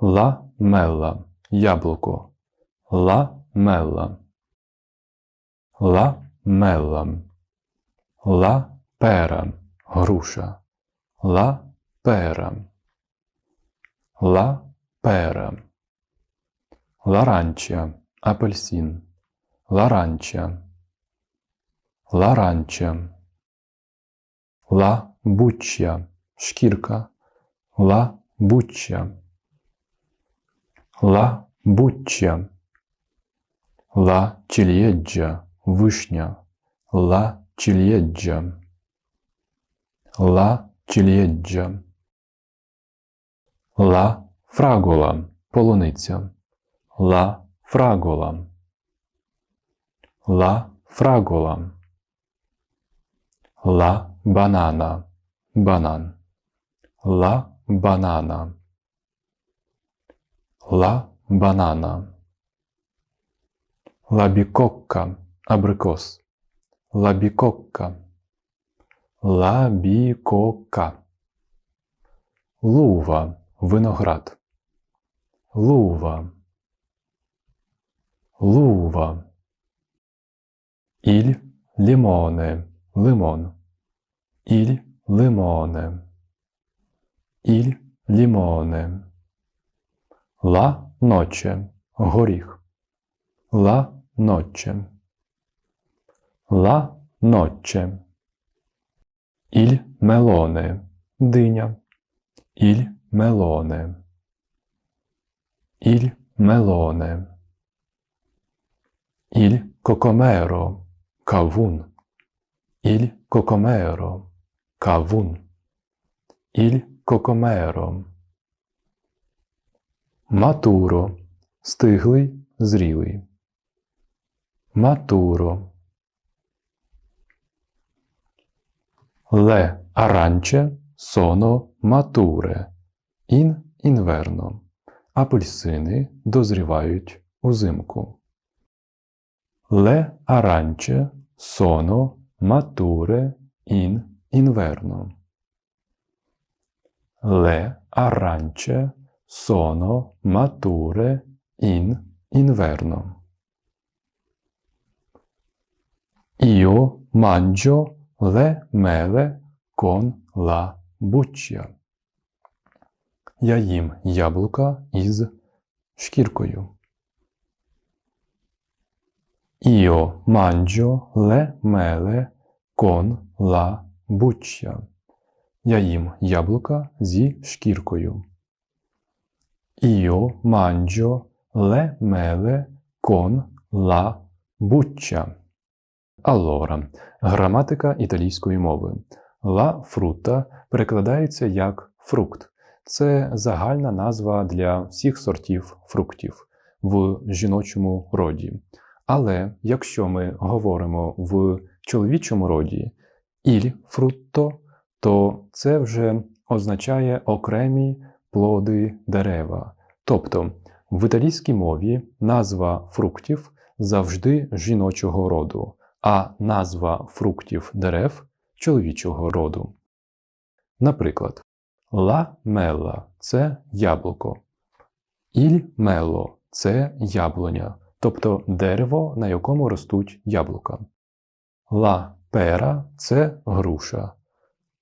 ламела. Яблуко, ламела, ламела, лапера. Груша, лапера, лапера, ларанча. Апельсин, ларанча, ларанча, лабучя шкірка, лабучя, лабучя, ла чільєджа вишня, ла чільєджа, ла чільєджа, ла фрагола полуниця, ла фрагола, ла фрагола, ла банана. Банан, ла банана, ла банана, лабікокка абрикос, лабікокка, лабікокка, лува виноград, лува, лува, іль лімоне лимон, іль limone, il limone, la noce, горіх, la noce, la noce, il melone, диня, il melone, il melone, il cocomero, кавун, il cocomero, Кавун. Іль кокомеро. Матуро. Стиглий, зрілий. Матуро. Ле аранче соно матуре. Ін інверно. Апельсини дозрівають узимку. Ле аранче соно матуре ін inverno. Le arance sono mature in inverno. Io mangio le mele con la buccia. Я їм яблука із шкіркою. Io mangio le mele con la Буччя. Я їм яблука зі шкіркою. Io mangio le mele con la buccia. Allora. Граматика італійської мови. La frutta перекладається як фрукт. Це загальна назва для всіх сортів фруктів в жіночому роді. Але якщо ми говоримо в чоловічому роді, іль фрутто, то це вже означає окремі плоди дерева. Тобто в італійській мові назва фруктів завжди жіночого роду, а назва фруктів дерев чоловічого роду. Наприклад, ла мела це яблуко, іль мело це яблуня, тобто дерево, на якому ростуть яблука. Ла Пера це груша.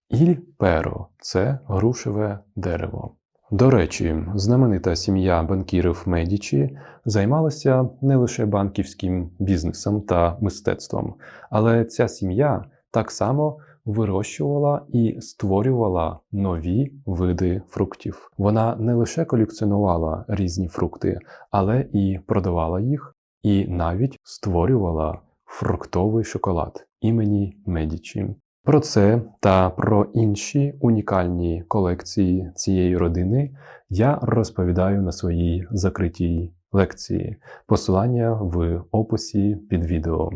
Іль перо це грушеве дерево. До речі, знаменита сім'я банкірів Медічі займалася не лише банківським бізнесом та мистецтвом, але ця сім'я так само вирощувала і створювала нові види фруктів. Вона не лише колекціонувала різні фрукти, але і продавала їх, і навіть створювала фруктовий шоколад імені Медічі. Про це та про інші унікальні колекції цієї родини я розповідаю на своїй закритій лекції. Посилання в описі під відео.